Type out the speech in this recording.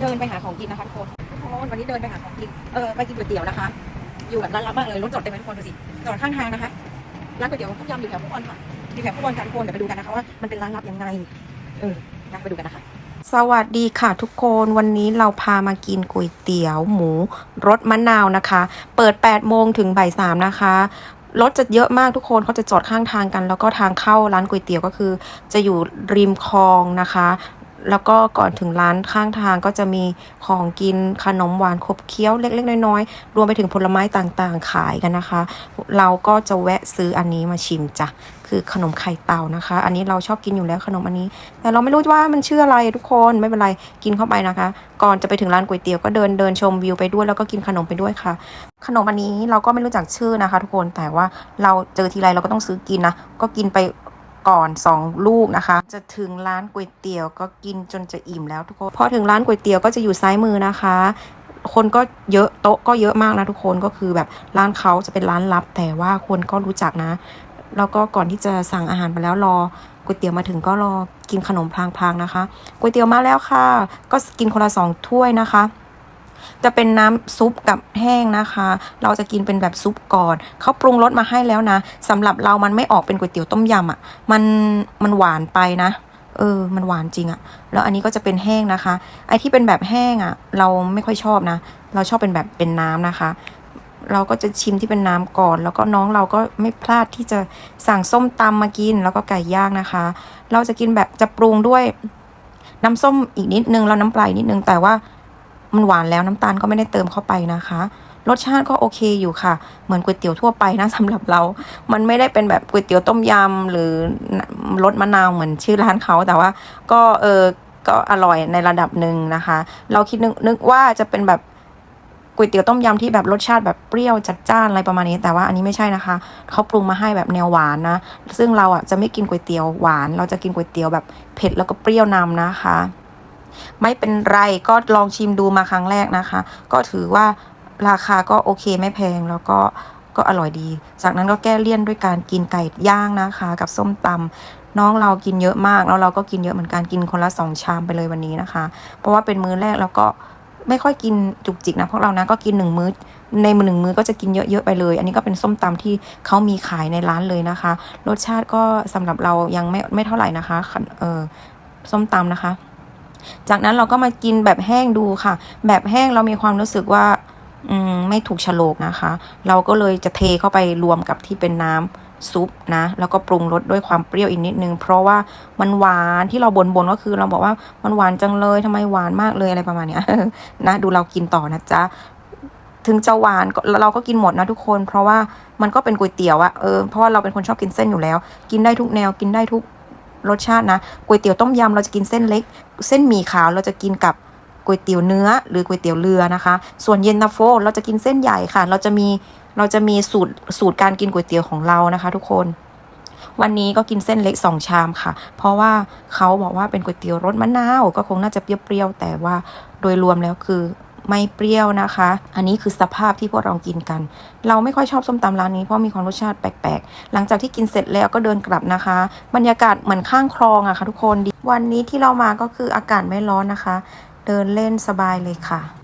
เดินไปหาของกินนะคะทุกคนทุกคนวันนี้เดินไปหาของกิน เออไปกินก๋วยเตี๋ยวนะคะ อยู่แบบร้านลับมากเลยรถจอดเต็มทุกคนดูสิจอดข้างทางนะคะร้านก๋วยเตี๋ยวต้มยำอยู่แถวฟุตบอลค่ะอยู่แถวฟุตบอลค่ะทุกคนเดี๋ยวไปดูกันนะคะว่ามันเป็นร้านลับยังไง เออนะไปดูกันนะคะสวัสดีค่ะทุกคนวันนี้เราพามากินก๋วยเตี๋ยวหมูรสมะนาวนะคะ เปิด 8 โมงถึงบ่ายสามนะคะรถจะเยอะมากทุกคนเขาจะจอดข้างทางกัน แล้วก็ทางเข้าร้านก๋วยเตี๋ยวก็คือ จะอยู่ริมคลองนะคะ แล้วก็ก่อนถึงร้านข้างทางก็จะมีของกินขนมหวานขบเคี้ยวเล็ก ๆ น้อยๆ รวมไปถึงผลไม้ต่างๆ ขายกันนะคะ เราก็จะแวะซื้ออันนี้มาชิมจ้ะ คือขนมไข่เต่านะคะ อันนี้เราชอบกินอยู่แล้วขนมอันนี้ แต่เราไม่รู้ว่ามันชื่ออะไรทุกคนไม่เป็นไรกินเข้าไปนะคะ ก่อนจะไปถึงร้านก๋วยเตี๋ยวก็เดินเดินชมวิวไปด้วยแล้วก็กินขนมไปด้วยค่ะ ขนมอันนี้เราก็ไม่รู้จักชื่อนะคะ ทุกคนแต่ว่าเราเจอทีไรเราก็ต้องซื้อกินนะก็กินไป ก่อนสองลูกนะคะ จะถึงร้านก๋วยเตี๋ยวก็กินจนจะอิ่มแล้วทุกคนพอถึงร้านก๋วยเตี๋ยวก็จะอยู่ซ้ายมือนะคะ คนก็เยอะโต๊ะก็เยอะมากนะทุกคนก็คือแบบร้านเขาจะเป็นร้านลับ แต่ว่าคนก็รู้จักนะแล้วก็ก่อนที่จะสั่งอาหารไปแล้วรอก๋วยเตี๋ยวมาถึงก็รอกินขนมพลางๆนะคะก๋วยเตี๋ยวมาแล้วค่ะ ก็กินคนละสองถ้วยนะคะ จะเป็นน้ำซุปกับแห้งนะคะ เราจะกินเป็นแบบซุปก่อน เขาปรุงรสมาให้แล้วนะสำหรับเรามันไม่ออกเป็นก๋วยเตี๋ยวต้มยำอะ่ะ มันมันหวานไปนะ เออ มันหวานจริงอะแล้วอันนี้ก็จะเป็นแห้งนะคะ ไอที่เป็นแบบแห้งอะเราไม่ค่อยชอบนะ เราชอบเป็นแบบเป็นน้ำนะคะ เราก็จะชิมที่เป็นน้ำก่อน แล้วก็น้องเราก็ไม่พลาดที่จะสั่งส้มตำมากิน แล้วก็ไก่ย่างนะคะ เราจะกินแบบจะปรุงด้วยน้ำส้มอีกนิดนึงแล้วน้ำปลาอีกนิดนึงแต่ว่า มันหวานแล้วน้ำตาลก็ไม่ได้เติมเข้าไปนะคะ รสชาติก็โอเคอยู่ค่ะ เหมือนก๋วยเตี๋ยวทั่วไปนะสำหรับเรา มันไม่ได้เป็นแบบก๋วยเตี๋ยวต้มยำหรือรสมะนาวเหมือนชื่อร้านเขาแต่ว่าก็เออก็อร่อยในระดับหนึ่งนะคะ เราคิดนึกนึกว่าจะเป็นแบบก๋วยเตี๋ยวต้มยำที่แบบรสชาติแบบเปรี้ยวจัดจ้านอะไรประมาณนี้ แต่ว่าอันนี้ไม่ใช่นะคะเขาปรุงมาให้แบบแนวหวานนะ ซึ่งเราอะจะไม่กินก๋วยเตี๋ยวหวาน เราจะกินก๋วยเตี๋ยวแบบเผ็ดแล้วก็เปรี้ยวนำนะคะ ไม่เป็นไรก็ลองชิมดูมาครั้งแรกนะคะ ก็ถือว่าราคาก็โอเคไม่แพงแล้วก็ก็อร่อยดี จากนั้นก็แก้เลี่ยนด้วยการกินไก่ย่างนะคะ กับส้มตำน้องเรากินเยอะมากแล้วเราก็กินเยอะเหมือนกันกินคนละสองชามไปเลยวันนี้นะคะ เพราะว่าเป็นมื้อแรกแล้วก็ไม่ค่อยกินจุกจิกนะพวกเรานะก็กินหนึ่งมื้อในมือหนึ่งมื้อก็จะกินเยอะๆไปเลย อันนี้ก็เป็นส้มตำที่เขามีขายในร้านเลยนะคะ รสชาติก็สำหรับเรายังไม่ไม่เท่าไหร่นะคะเออส้มตำนะคะ จากนั้นเราก็มากินแบบแห้งดูค่ะ แบบแห้งเรามีความรู้สึกว่าอืมไม่ถูกโฉลกนะคะ เราก็เลยจะเทเข้าไปรวมกับที่เป็นน้ำซุปนะ แล้วก็ปรุงรสด้วยความเปรี้ยวอีกนิดนึง เพราะว่ามันหวานที่เราบนบนๆก็คือเราบอกว่ามันหวานจังเลยทำไมหวานมากเลยอะไรประมาณเนี้ยนะดูเรากินต่อนะจ๊ะถึงจะหวานเราก็กินหมดนะทุกคน เพราะว่ามันก็เป็นก๋วยเตี๋ยวอะเออเพราะว่าเราเป็นคนชอบกินเส้นอยู่แล้ว กินได้ทุกแนวกินได้ทุก รสชาตินะก๋วยเตี๋ยวต้มยำเราจะกินเส้นเล็ก เส้นหมี่ขาวเราจะกินกับก๋วยเตี๋ยวเนื้อหรือก๋วยเตี๋ยวเรือนะคะ ส่วนเย็นตาโฟเราจะกินเส้นใหญ่ค่ะ เราจะมีเราจะมีสูตรสูตรการกินก๋วยเตี๋ยวของเรานะคะ ทุกคน วันนี้ก็กินเส้นเล็กสองชามค่ะ เพราะว่าเขาบอกว่าเป็นก๋วยเตี๋ยวรสมะนาวก็คงน่าจะเปรี้ยวๆแต่ว่าโดยรวมแล้วคือ ไม่เปรี้ยวนะคะ อันนี้คือสภาพที่พวกเรากินกัน เราไม่ค่อยชอบส้มตำร้านนี้เพราะมีความรสชาติแปลกๆ หลังจากที่กินเสร็จแล้วก็เดินกลับนะคะ บรรยากาศเหมือนข้างคลองอะค่ะทุกคน วันนี้ที่เรามาก็คืออากาศไม่ร้อนนะคะ เดินเล่นสบายเลยค่ะ